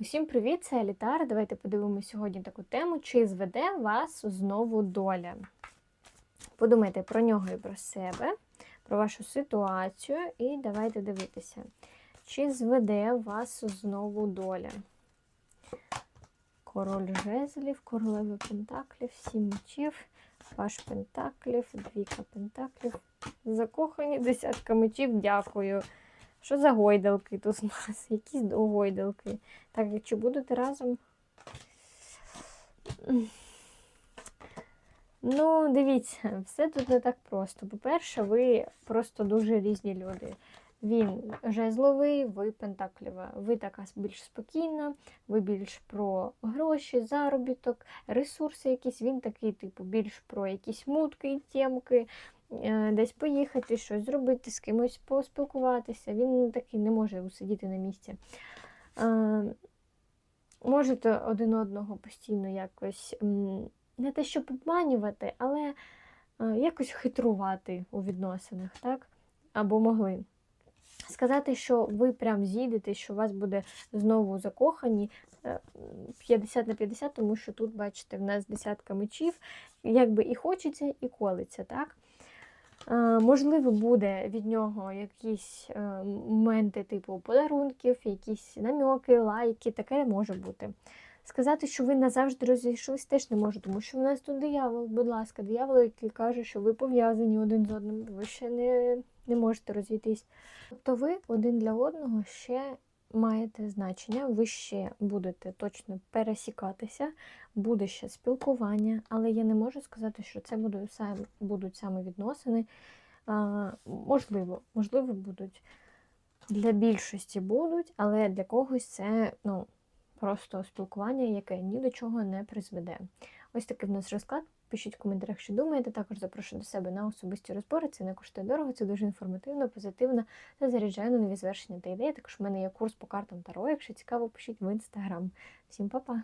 Усім привіт, це Елітар. Давайте подивимося сьогодні таку тему, чи зведе вас знову доля. Подумайте про нього і про себе, про вашу ситуацію, і давайте дивитися, чи зведе вас знову доля. Король жезлів, королева пентаклів, сім мечів, паш пентаклів, двійка пентаклів. Закохані десятка мечів, дякую. Що за гойдалки тут у нас? Якісь гойдалки. Так, чи будете разом? Ну, дивіться, все тут не так просто. По-перше, ви просто дуже різні люди. Він жезловий, ви пентаклєва. Ви така більш спокійна, ви більш про гроші, заробіток, ресурси якісь. Він такий, типу, більш про якісь мутки, тємки, е, десь поїхати, щось зробити, з кимось поспілкуватися. Він такий не може усидіти на місці. Е, Можете один одного постійно якось не те, щоб обманювати, але е, якось хитрувати у відносинах, так? Або могли. Сказати, що ви прям зійдете, що у вас буде знову закохані е, 50 на 50, тому що тут, бачите, в нас десятка мечів, якби і хочеться, і колиться, так? Можливо, буде від нього якісь е, моменти типу подарунків, якісь намьоки, лайки, таке може бути. Сказати, що ви назавжди розійшлись, теж не можу, тому що в нас тут диявол, будь ласка, диявол, який каже, що ви пов'язані один з одним, ви ще не, не можете розійтись. Тобто ви один для одного ще маєте значення, ви ще будете точно пересікатися, буде ще спілкування, але я не можу сказати, що це будуть саме, будуть саме відносини. А, можливо, можливо, будуть. Для більшості будуть, але для когось це ну, просто спілкування, яке ні до чого не призведе. Ось такий в нас розклад. Пишіть в коментарях, що думаєте. Також запрошую до себе на особисті розбори. Це не коштує дорого, це дуже інформативно, позитивно та заряджає на нові звершення та ідеї. Також в мене є курс по картам Таро. Якщо цікаво, пишіть в інстаграм. Всім па-па!